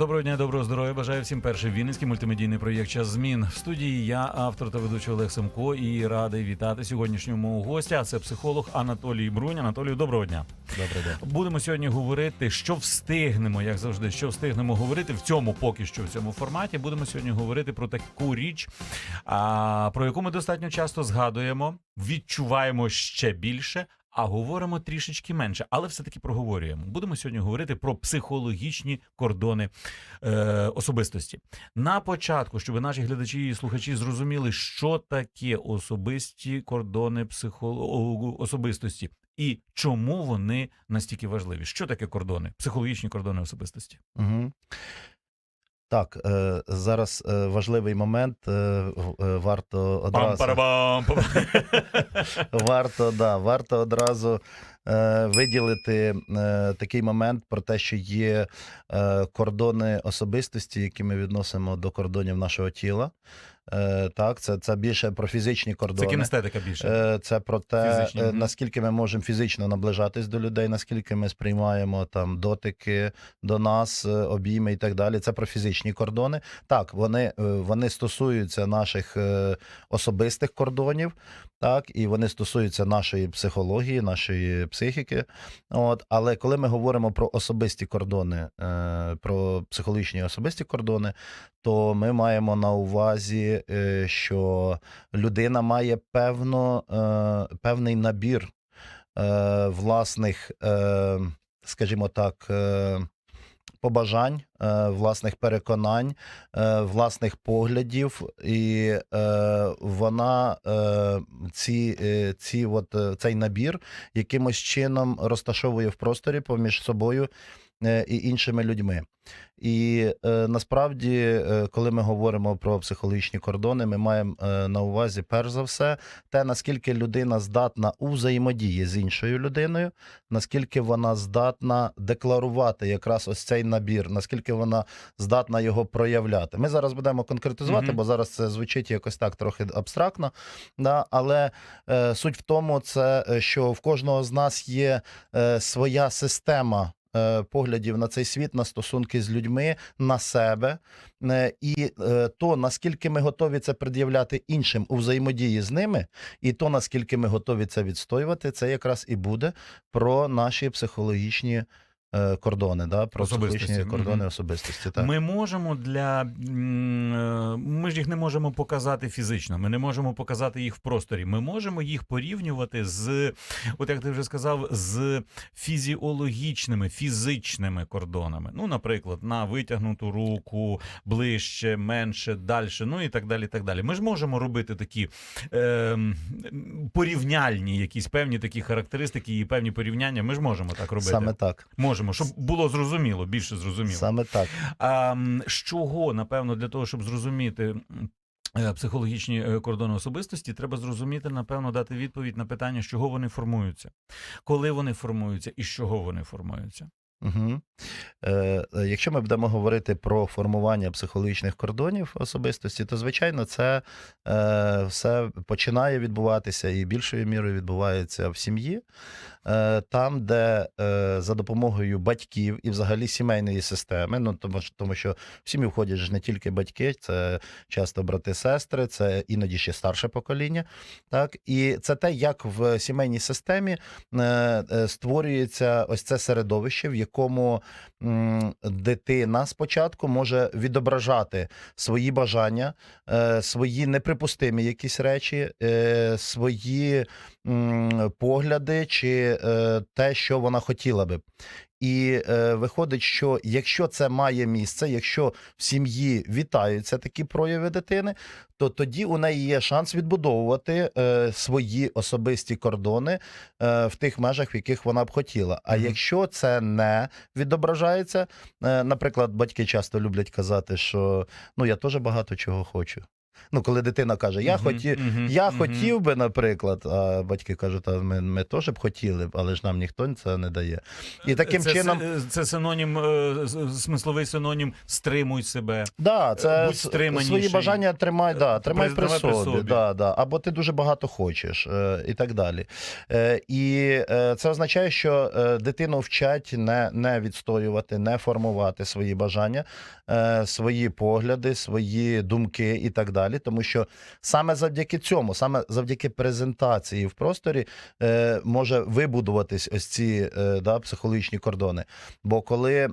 Доброго дня, доброго здоров'я. Бажаю всім перший вінницький мультимедійний проєкт «Час змін. В студії я, автор та ведучий Олег Семко, і радий вітати сьогоднішнього мого гостя. Це психолог Анатолій Брунь. Анатолію, доброго дня. Добрий день. Будемо сьогодні говорити, що встигнемо, як завжди, що встигнемо говорити в цьому, поки що в цьому форматі. Будемо сьогодні говорити про таку річ, про яку ми достатньо часто згадуємо, відчуваємо ще більше. А говоримо трішечки менше, але все-таки проговорюємо. Будемо сьогодні говорити про психологічні кордони е, особистості. На початку, щоб наші глядачі і слухачі зрозуміли, що таке особисті кордони психоло... особистості і чому вони настільки важливі. Що таке кордони, психологічні кордони особистості? Угу. Так, е, зараз е, важливий момент. Е, варто одразу, варто, да, варто одразу виділити такий момент про те, що є кордони особистості, які ми відносимо до кордонів нашого тіла. Е, так, це, це більше про фізичні кордони. Це кінестетика більше. Е, Це про те, Фізичні, е, наскільки ми можемо фізично наближатись до людей, наскільки ми сприймаємо там дотики до нас, обійми і так далі. Це про фізичні кордони. Так, вони, вони стосуються наших особистих кордонів, так, і вони стосуються нашої психології, нашої психіки. От, але коли ми говоримо про особисті кордони, про психологічні особисті кордони, то ми маємо на увазі, е, що людина має певно, е, певний набір е, власних, скажімо так, побажань, власних переконань, власних поглядів, і вона ці, ці от, цей набір якимось чином розташовує в просторі поміж собою і іншими людьми. І е, насправді, е, коли ми говоримо про психологічні кордони, ми маємо е, на увазі перш за все те, наскільки людина здатна у взаємодії з іншою людиною, наскільки вона здатна декларувати якраз ось цей набір, наскільки вона здатна його проявляти. Ми зараз будемо конкретизувати, Мгм. бо зараз це звучить якось так трохи абстрактно. Да? Але е, суть в тому, це е, що в кожного з нас є е, своя система. Е, Поглядів на цей світ, на стосунки з людьми, на себе, Е, і е, то наскільки ми готові це пред'являти іншим у взаємодії з ними, і то наскільки ми готові це відстоювати, це якраз і буде про наші психологічні кордони, да? про психологічні кордони Мгм. особистості. Так. Ми можемо для е, ми ж їх не можемо показати фізично. Ми не можемо показати їх в просторі. Ми можемо їх порівнювати з, от як ти вже сказав, з фізіологічними, фізичними кордонами. Ну, наприклад, на витягнуту руку, ближче, менше, далі, ну і так далі. і так далі. Ми ж можемо робити такі е, порівняльні, якісь певні такі характеристики і певні порівняння. Ми ж можемо так робити. Саме так. Можемо, щоб було зрозуміло, більше зрозуміло. Саме так. А з чого, напевно, для того, щоб зрозуміти е, психологічні е, кордони особистості, треба зрозуміти, напевно, дати відповідь на питання, з чого вони формуються, коли вони формуються і з чого вони формуються. Угу. Е, якщо ми будемо говорити про формування психологічних кордонів особистості, то звичайно це е, все починає відбуватися і більшою мірою відбувається в сім'ї, там, де е, за допомогою батьків і взагалі сімейної системи, ну тому, що- тому що в сім'ю входять ж не тільки батьки, це часто брати, сестри, це іноді ще старше покоління. Так, і це те, як в сімейній системі е, е, створюється ось це середовище, в якому дитина спочатку може відображати свої бажання, е, свої неприпустимі якісь речі, е, свої погляди чи е, те, що вона хотіла би. І е, виходить, що якщо це має місце, якщо в сім'ї вітаються такі прояви дитини, то тоді у неї є шанс відбудовувати е, свої особисті кордони е, в тих межах, в яких вона б хотіла. А Мгм. якщо це не відображається, е, наприклад, батьки часто люблять казати, що ну я теж багато чого хочу. Ну, коли дитина каже, я хотів. Я хотів би, наприклад, а батьки кажуть, а ми, ми теж б хотіли, але ж нам ніхто це не дає. І таким це, чином, Це, це синонім, е, смисловий синонім стримуй себе. да, це будь стриманіший. свої бажання тримай, да, тримай при при собі, собі. Да, да, або ти дуже багато хочеш, е, і так далі. Е, і це означає, що дитину вчать не, не відстоювати, не формувати свої бажання, свої погляди, свої думки і так далі. Тому що саме завдяки цьому, саме завдяки презентації в просторі, е, може вибудуватись ось ці е, да, психологічні кордони. Бо коли,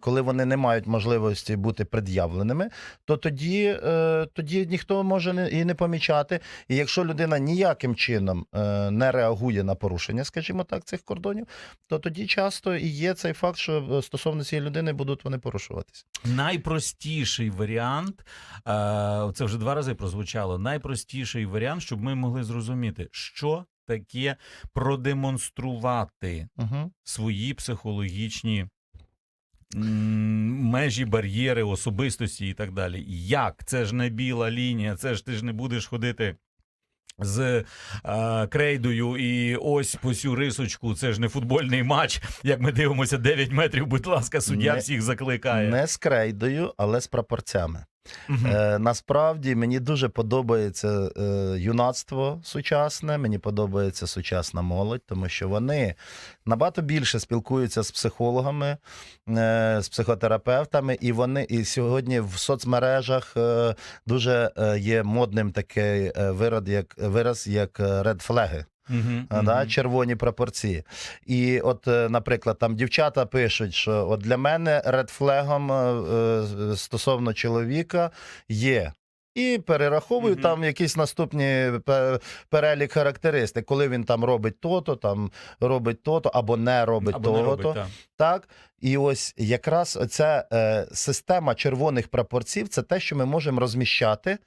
коли вони не мають можливості бути пред'явленими, то тоді, е, тоді ніхто може і не помічати. І якщо людина ніяким чином е, не реагує на порушення, скажімо так, цих кордонів, то тоді часто і є цей факт, що е, стосовно цієї людини будуть вони порушуватися. Найпростіший варіант, е, це вже два рази прозвучало. Найпростіший варіант, щоб ми могли зрозуміти, що таке продемонструвати Угу. свої психологічні межі, бар'єри, особистості і так далі. Як? Це ж не біла лінія, це ж ти ж не будеш ходити. З е, крейдою, і ось по цю рисочку. Це ж не футбольний матч. Як ми дивимося, 9 метрів. Будь ласка, суддя Не- всіх закликає. Не з крейдою, але з прапорцями. Мгм. Е, насправді мені дуже подобається е, юнацтво сучасне, мені подобається сучасна молодь, тому що вони набагато більше спілкуються з психологами, е, з психотерапевтами, і вони і сьогодні в соцмережах е, дуже е, є модним такий е, вираз, як вираз, як е, редфлеги. А, Да, мгм. червоні прапорці. І от, е, наприклад, там дівчата пишуть, що от для мене редфлегом е, стосовно чоловіка є. І перераховую Мгм. там якісь наступні перелік характеристик, коли він там робить то-то, там робить то-то, або не робить Або не того-то. робить, так. Так, і ось якраз ця е, система червоних прапорців це те, що ми можемо розміщати,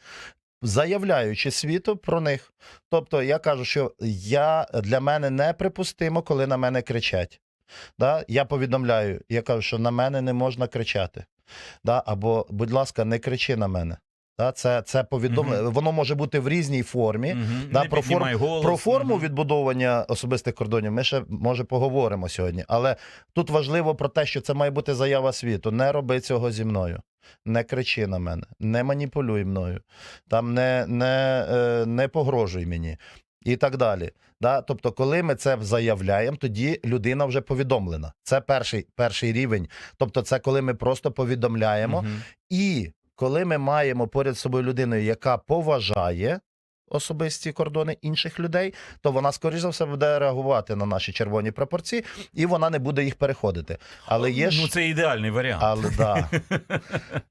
заявляючи світу про них. Тобто я кажу, що я для мене неприпустимо, коли на мене кричать. Да? Я повідомляю, я кажу, що на мене не можна кричати. Да? Або, будь ласка, не кричи на мене. Да? Це, це повідомлення. Воно може бути в різній формі. Мгм. Да, Не про піднімай голос. Про форму Мгм. відбудовування особистих кордонів ми ще може поговоримо сьогодні. Але тут важливо про те, що це має бути заява світу. Не роби цього зі мною. Не кричи на мене, не маніпулюй мною, там не, не, е, не погрожуй мені. І так далі. Да? Тобто, коли ми це заявляємо, тоді людина вже повідомлена. Це перший, перший рівень. Тобто, це коли ми просто повідомляємо, Угу. і коли ми маємо поряд з собою людину, яка поважає особисті кордони інших людей, то вона, скоріш за все, буде реагувати на наші червоні прапорці, і вона не буде їх переходити. Але є ж. Ну, це ідеальний варіант. Але да,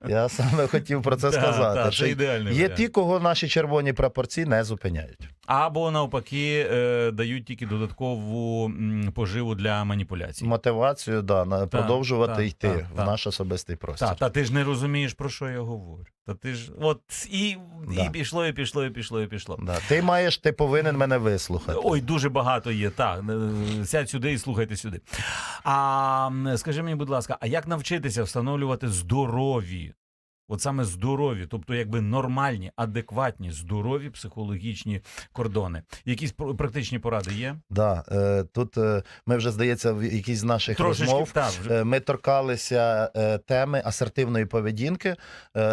я саме хотів про це сказати. да, це ідеальний є варіант. ті, кого наші червоні прапорці не зупиняють. Або навпаки е, дають тільки додаткову поживу для маніпуляцій. Мотивацію да, на продовжувати так, йти так, в так. наш особистий простір. Та, та ти ж не розумієш, про що я говорю. Та ти ж от і, Да. і пішло, і пішло, і пішло, і пішло. Да. Ти маєш, ти повинен мене вислухати. Ой, дуже багато є. Так, е, сядь сюди і слухайте сюди. А скажи мені, будь ласка, а як навчитися встановлювати здорові? От саме здорові, тобто якби нормальні, адекватні, здорові психологічні кордони. Якісь пр- практичні поради є? Да, е, тут е, ми вже здається в якійсь з наших Трошечки розмов. так. Вже. Е, Ми торкалися теми асертивної поведінки.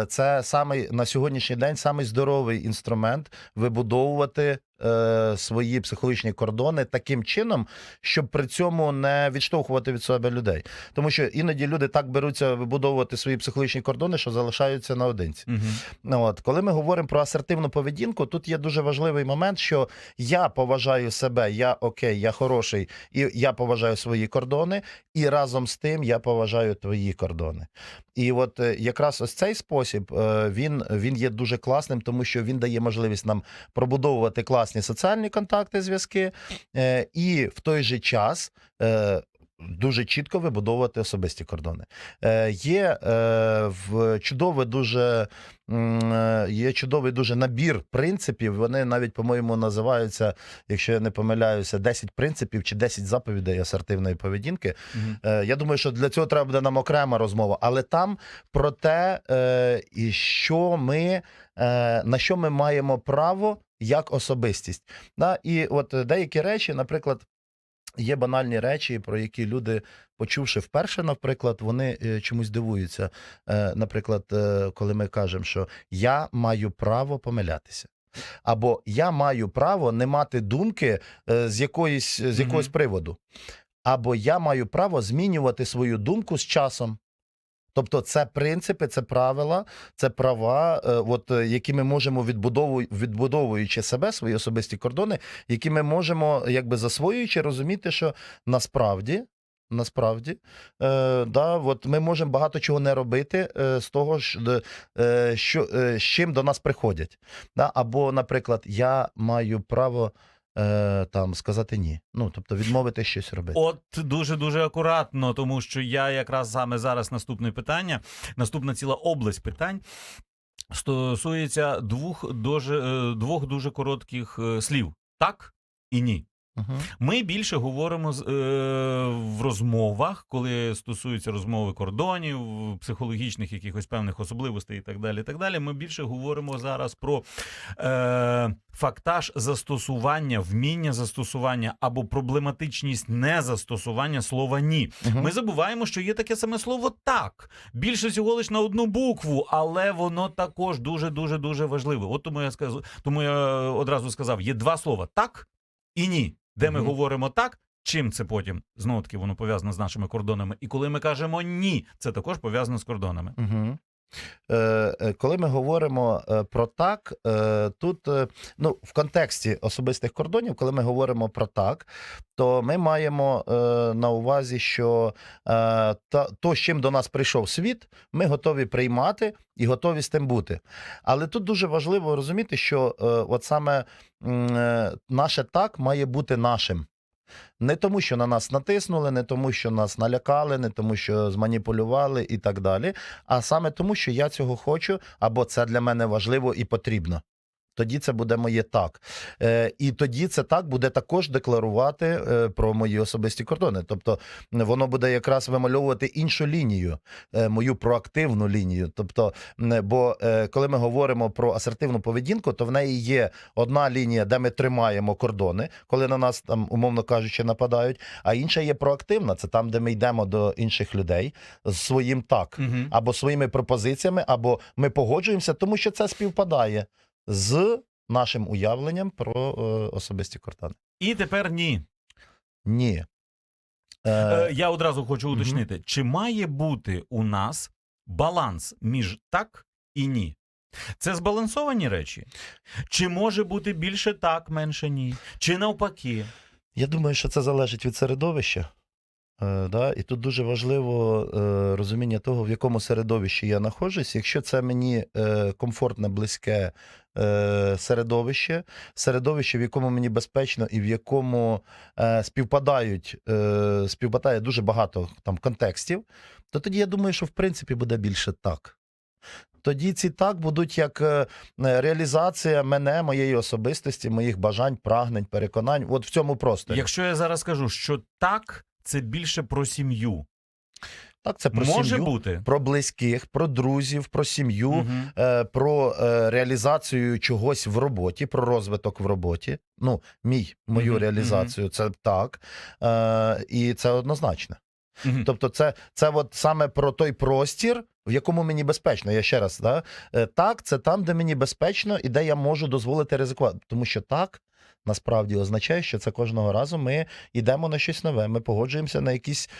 Це самий на сьогоднішній день самий здоровий інструмент вибудовувати е, свої психологічні кордони таким чином, щоб при цьому не відштовхувати від себе людей. Тому що іноді люди так беруться вибудовувати свої психологічні кордони, що залишаються наодинці. Ну, От, коли ми говоримо про асертивну поведінку, тут є дуже важливий момент, що я поважаю себе, я окей, я хороший, і я поважаю свої кордони, і разом з тим я поважаю твої кордони. І от е, якраз ось цей спосіб е, він, він є дуже класним, тому що він дає можливість нам пробудовувати класні соціальні контакти, зв'язки, е, і в той же час. е, дуже чітко вибудовувати особисті кордони. Е, є е, в чудове дуже є чудовий дуже набір принципів. Вони навіть, по-моєму, називаються, якщо я не помиляюся, 10 принципів чи 10 заповідей асертивної поведінки. Мгм. Е, Я думаю, що для цього треба буде нам окрема розмова, але там про те, е, і що ми, е, на що ми маємо право як особистість. Да? І от е, деякі речі, наприклад, є банальні речі, про які люди, почувши вперше, наприклад, вони е, чомусь дивуються. Е, Наприклад, коли ми кажемо, що я маю право помилятися. Або я маю право не мати думки з якоїсь з якогось Мгм. приводу. Або я маю право змінювати свою думку з часом. Тобто, це принципи, це правила, це права, е, от, е, які ми можемо відбудову, відбудовуючи себе, свої особисті кордони, які ми можемо, якби засвоюючи, розуміти, що насправді. Насправді, е, да, от ми можемо багато чого не робити е, з того, ж, е, що, е, з чим до нас приходять. Да? Або, наприклад, я маю право е, там сказати ні. Ну, тобто відмовити щось робити. От дуже дуже акуратно, тому що я якраз саме зараз наступне питання, наступна ціла область питань. Стосується двох дуже е, двох дуже коротких е, слів: так і ні. Угу. Ми більше говоримо е, в розмовах, коли стосується розмови кордонів, психологічних якихось певних особливостей і так далі. І так далі. Ми більше говоримо зараз про е, фактаж застосування, вміння застосування або проблематичність незастосування слова ні. Ми забуваємо, що є таке саме слово так. Більше всього лише на одну букву, але воно також дуже дуже дуже важливе. От тому я скажу, тому я одразу сказав: є два слова так і ні. Де ми говоримо так, чим це потім знову таки воно пов'язано з нашими кордонами. І коли ми кажемо ні, це також пов'язано з кордонами. Угу. Е, коли ми говоримо е, про так, е, тут е, ну, в контексті особистих кордонів, коли ми говоримо про так, то ми маємо е, на увазі, що е, та, то, з чим до нас прийшов світ, ми готові приймати і готові з тим бути. Але тут дуже важливо розуміти, що е, от саме наше так має бути нашим. Не тому, що на нас натиснули, не тому, що нас налякали, не тому, що зманіпулювали і так далі, а саме тому, що я цього хочу, або це для мене важливо і потрібно. Тоді це буде моє так. Е, і тоді це так буде також декларувати е, про мої особисті кордони. Тобто воно буде якраз вимальовувати іншу лінію, е, мою проактивну лінію. Тобто, бо е, коли ми говоримо про асертивну поведінку, то в неї є одна лінія, де ми тримаємо кордони, коли на нас там, умовно кажучи, нападають. А інша є проактивна, це там, де ми йдемо до інших людей з своїм так Угу. або своїми пропозиціями, або ми погоджуємося, тому що це співпадає з нашим уявленням про е, особисті кордони. І тепер ні. Ні. Е, Е, я одразу хочу уточнити, чи має бути у нас баланс між так і ні? Це збалансовані речі? Чи може бути більше так, менше ні? Чи навпаки? Я думаю, що це залежить від середовища. Е, да? І тут дуже важливо е, розуміння того, в якому середовищі я знаходжусь. Якщо це мені е, комфортне, близьке середовище, середовище, в якому мені безпечно і в якому співпадають, співпадає дуже багато там контекстів, то тоді я думаю, що в принципі буде більше так. Тоді ці так будуть як реалізація мене, моєї особистості, моїх бажань, прагнень, переконань. От в цьому просторі. Якщо я зараз скажу, що так, це більше про сім'ю. Так, це про може сім'ю, бути. про близьких, про друзів, про сім'ю, Мгм. е, про е, реалізацію чогось в роботі, про розвиток в роботі. Ну, мій, мою Мгм, реалізацію, це так. Е, і це однозначно. Мгм. Тобто, це, це от саме про той простір, в якому мені безпечно. Я ще раз, да? Е, так, це там, де мені безпечно і де я можу дозволити ризикувати. Тому що так. Насправді означає, що це кожного разу ми йдемо на щось нове, ми погоджуємося на якісь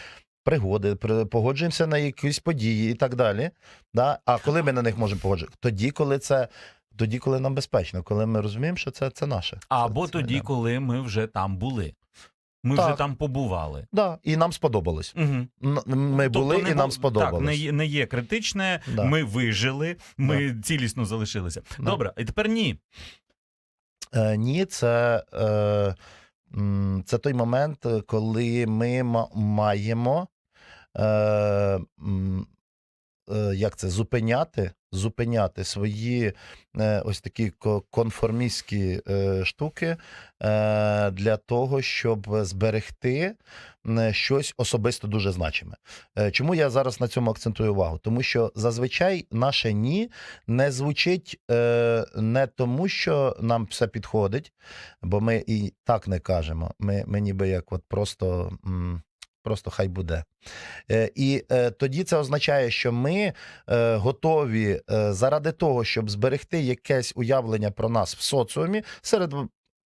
пригоди, погоджуємося на якісь події і так далі. Да? А коли ми на них можемо погоджуватися? Тоді, коли це. Тоді, коли нам безпечно, коли ми розуміємо, що це, це наше. Або це, тоді, це, коли ми вже там були. Ми вже там побували. да, і нам сподобалось. Угу. Ми Тобто не і нам сподобалось. Так, не, є- не є критичне, Да. ми вижили, ми цілісно залишилися. Да. Добре, і тепер ні. Е, ні, це е, це той момент, коли ми ма- маємо е, як це, зупиняти, зупиняти свої е, ось такі конформістські е, штуки е, для того, щоб зберегти щось особисто дуже значиме. Е, Чому я зараз на цьому акцентую увагу? Тому що зазвичай наше ні не звучить е, не тому, що нам все підходить, бо ми і так не кажемо. Ми, ми ніби як от просто. Просто хай буде. Е, і е, тоді це означає, що ми е, готові заради того, щоб зберегти якесь уявлення про нас в соціумі серед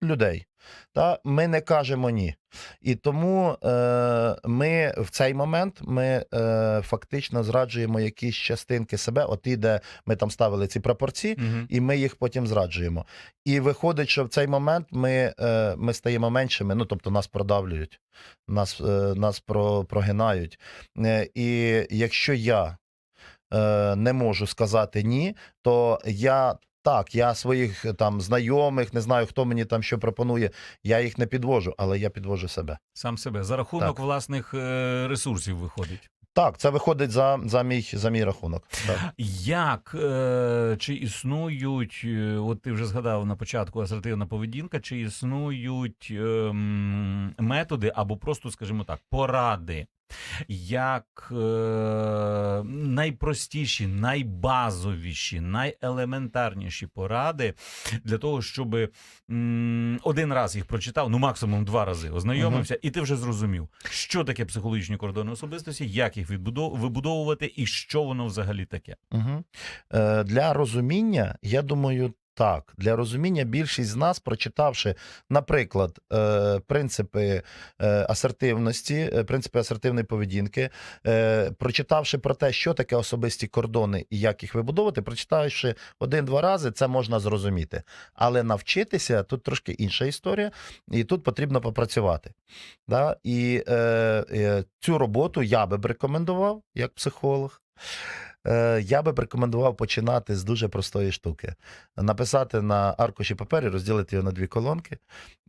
людей. Та ми не кажемо ні. І тому е, ми в цей момент ми е, фактично зраджуємо якісь частинки себе, от і де ми там ставили ці пропорції, Угу. і ми їх потім зраджуємо. І виходить, що в цей момент ми, е, ми стаємо меншими, ну тобто нас продавлюють, нас, е, нас про, прогинають. Е, і якщо я е, не можу сказати ні, то я. Так, я своїх е, там знайомих, не знаю, хто мені там що пропонує, я їх не підвожу, але я підвожу себе. Сам себе за рахунок Так. власних е, ресурсів виходить. Так, це виходить за, за, мій, за мій рахунок. Так. Як е, чи існують, е, от ти вже згадав на початку асертивна поведінка, чи існують ем, методи або просто, скажімо так, поради, як е, найпростіші, найбазовіші, найелементарніші поради для того, щоб м, один раз їх прочитав, ну максимум два рази ознайомився, і ти вже зрозумів, що таке психологічні кордони особистості, як їх відбудов- вибудовувати і що воно взагалі таке. Угу. Е, для розуміння, я думаю, так. Для розуміння більшість з нас, прочитавши, наприклад, е, принципи е, асертивності, е, принципи асертивної поведінки, прочитавши про те, що таке особисті кордони і як їх вибудовувати, прочитавши один-два рази, це можна зрозуміти. Але навчитися тут трошки інша історія, і тут потрібно попрацювати. Да? І е, цю роботу я би рекомендував як психолог. Е, Я би рекомендував починати з дуже простої штуки: написати на аркуші папері, розділити його на дві колонки,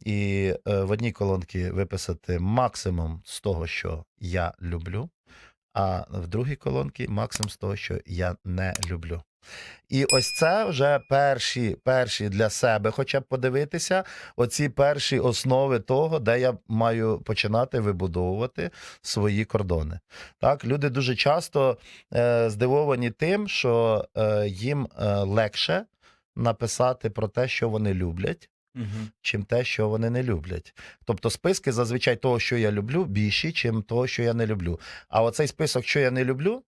і е, в одній колонці виписати максимум з того, що я люблю, а в другій колонці максимум з того, що я не люблю. І ось це вже перші, перші для себе, хоча б подивитися, оці перші основи того, де я маю починати вибудовувати свої кордони. Так, люди дуже часто е, здивовані тим, що е, їм е, легше написати про те, що вони люблять, Угу. чим те, що вони не люблять. Тобто списки зазвичай того, що я люблю, більші, чим того, що я не люблю. А оцей список, що я не люблю,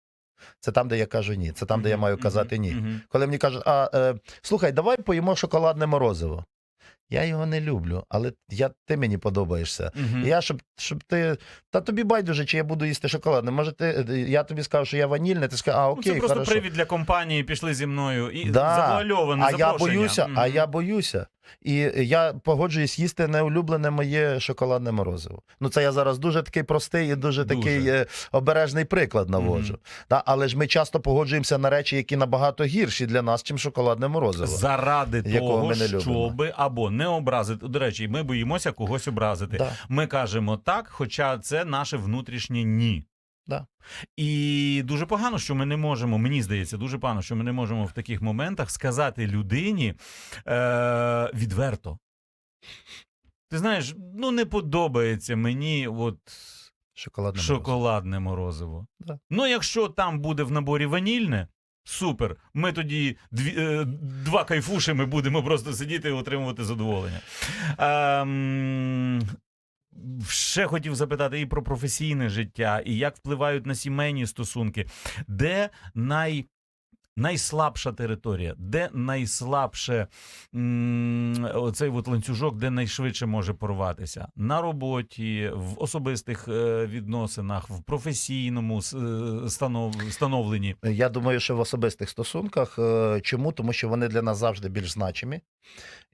це там, де я кажу ні. Це там, де я маю казати ні. Коли мені кажуть, а е, слухай, давай поїмо шоколадне морозиво. Я його не люблю, але я, ти мені подобаєшся. І Я, щоб, щоб ти. Та тобі байдуже, чи я буду їсти шоколадне. Може, ти, я тобі скажу, що я ванільне, ти скажеш, а Ну, окей, це просто хорошо. привід для компанії, пішли зі мною і Да. завуальоване А я боюся, а я боюся. І я погоджуюсь їсти неулюблене моє шоколадне морозиво. Ну, це я зараз дуже такий простий і дуже, Дуже. такий е, обережний приклад наводжу. Мгм. Та, але ж ми часто погоджуємося на речі, які набагато гірші для нас, чим шоколадне морозиво. Заради якого того, ми не щоб або не образити. До речі, ми боїмося когось образити. Да. Ми кажемо так, хоча це наше внутрішнє ні. Да. І дуже погано, що ми не можемо, мені здається, дуже погано, що ми не можемо в таких моментах сказати людині е- відверто. Ти знаєш, ну не подобається мені от Шоколадне морозиво. шоколадне морозиво. Да. Ну, якщо там буде в наборі ванільне, супер. Ми тоді дві, е, два кайфуші, ми будемо просто сидіти і отримувати задоволення. Ем, ще хотів запитати і про професійне життя, і як впливають на сімейні стосунки, де най. Найслабша територія, де найслабше м, оцей ланцюжок, де найшвидше може порватися на роботі, в особистих е, відносинах, в професійному е, станов, становленні. Я думаю, що в особистих стосунках. Е, Чому? Тому що вони для нас завжди більш значимі,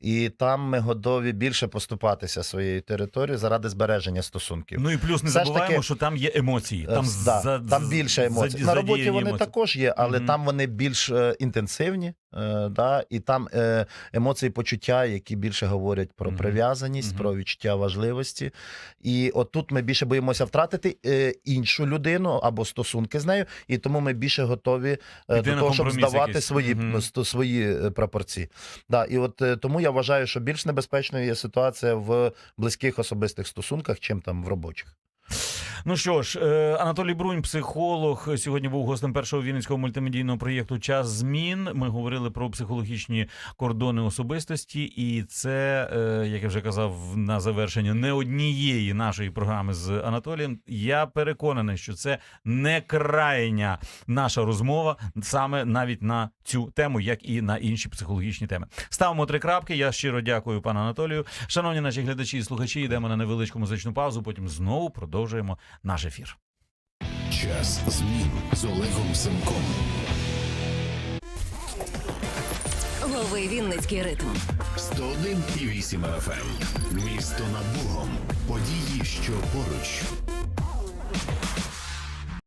і там ми готові більше поступатися своєю територією заради збереження стосунків. Ну і плюс не Все забуваємо, таки, що там є емоції. Е, Там, да, за- там більше емоцій. За, На роботі вони емоції. також є, але Мгм. там вони більш е, інтенсивні, да, і там е, емоції, почуття, які більше говорять про прив'язаність, Мгм. про відчуття важливості. І от тут ми більше боїмося втратити е, іншу людину або стосунки з нею, і тому ми більше готові е, Піти до того, щоб здавати якийсь. свої, Мгм. сто- свої е, пропорції. Да, і от е, тому я вважаю, що більш небезпечною є ситуація в близьких особистих стосунках, чим там в робочих. Ну що ж, е, Анатолій Брунь, психолог, сьогодні був гостем першого вінницького мультимедійного проєкту Час змін. Ми говорили про психологічні кордони особистості, і це, е, як я вже казав, на завершення не однієї нашої програми з Анатолієм. Я переконаний, що це не крайня наша розмова саме навіть на цю тему, як і на інші психологічні теми. Ставимо три крапки. Я щиро дякую пану Анатолію. Шановні наші глядачі і слухачі, йдемо на невеличку музичну паузу. Потім знову продовжуємо наш ефір. Час змін з Олегом Семком. Лови Вінницький ритм. 101,8 FM. Місто над Богом. Події, що поруч.